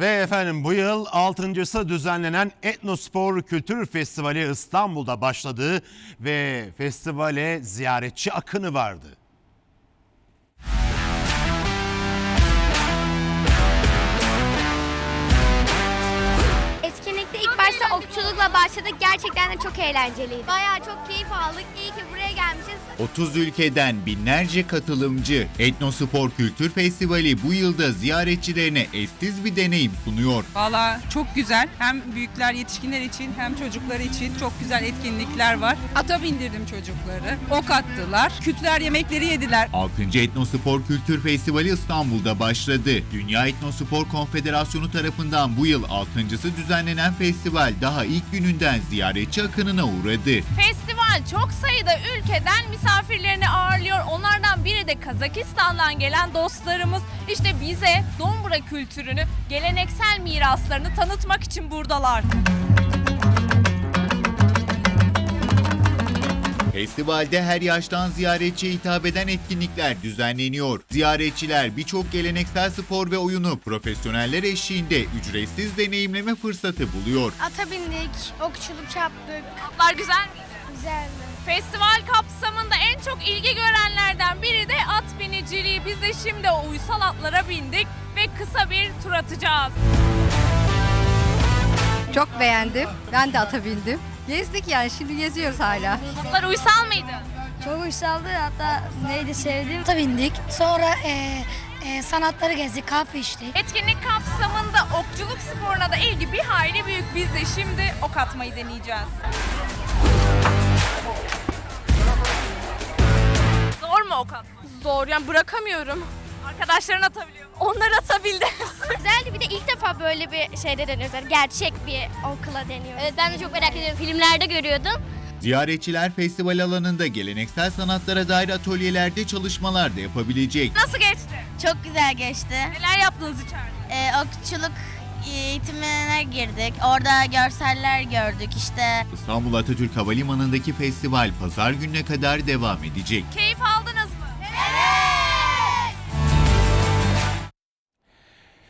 Ve efendim bu yıl altıncısı düzenlenen Etnospor Kültür Festivali İstanbul'da başladı ve festivale ziyaretçi akını vardı. Okçulukla başladık. Gerçekten de çok eğlenceliydi. Bayağı çok keyif aldık. İyi ki buraya gelmişiz. 30 ülkeden binlerce katılımcı Etnospor Kültür Festivali bu yılda ziyaretçilerine eşsiz bir deneyim sunuyor. Valla çok güzel. Hem büyükler yetişkinler için hem çocuklar için çok güzel etkinlikler var. Ata bindirdim çocukları. Ok attılar. Kültürel yemekleri yediler. 6. Etnospor Kültür Festivali İstanbul'da başladı. Dünya Etnospor Konfederasyonu tarafından bu yıl 6.sı düzenlenen festival daha ilk gününden ziyaretçi akınına uğradı. Festival çok sayıda ülkeden misafirlerini ağırlıyor. Onlardan biri de Kazakistan'dan gelen dostlarımız. İşte bize Dombra kültürünü, geleneksel miraslarını tanıtmak için buradalar. Festivalde her yaştan ziyaretçiye hitap eden etkinlikler düzenleniyor. Ziyaretçiler birçok geleneksel spor ve oyunu profesyoneller eşliğinde ücretsiz deneyimleme fırsatı buluyor. Ata bindik, okçuluk yaptık. Atlar güzel mi? Güzeldi. Festival kapsamında en çok ilgi görenlerden biri de at biniciliği. Biz de şimdi o uysal atlara bindik ve kısa bir tur atacağız. Çok beğendim. Ben de ata bindim. Gezdik yani şimdi geziyoruz hala. Atlar uysal mıydı? Çok uysaldı. Hatta neydi sevdim. Ata bindik. Sonra e, e, sanatları gezdik, kahve içtik. Etkinlik kapsamında okçuluk sporuna da ilgi bir hayli büyük. Biz de şimdi ok atmayı deneyeceğiz. Zor mu ok atmak? Zor yani bırakamıyorum. Arkadaşların atabiliyor mu? Onlar atabildi. Güzeldi. Bir de ilk defa böyle bir şeyde deniyoruz. Yani gerçek bir okula deniyoruz. Evet ben de çok merak ediyorum. Filmlerde görüyordum. Ziyaretçiler festival alanında geleneksel sanatlara dair atölyelerde çalışmalar da yapabilecek. Nasıl geçti? Çok güzel geçti. Neler yaptınız içeride? Ee, okçuluk eğitimine girdik. Orada görseller gördük işte. İstanbul Atatürk Havalimanı'ndaki festival pazar gününe kadar devam edecek. Keyif aldınız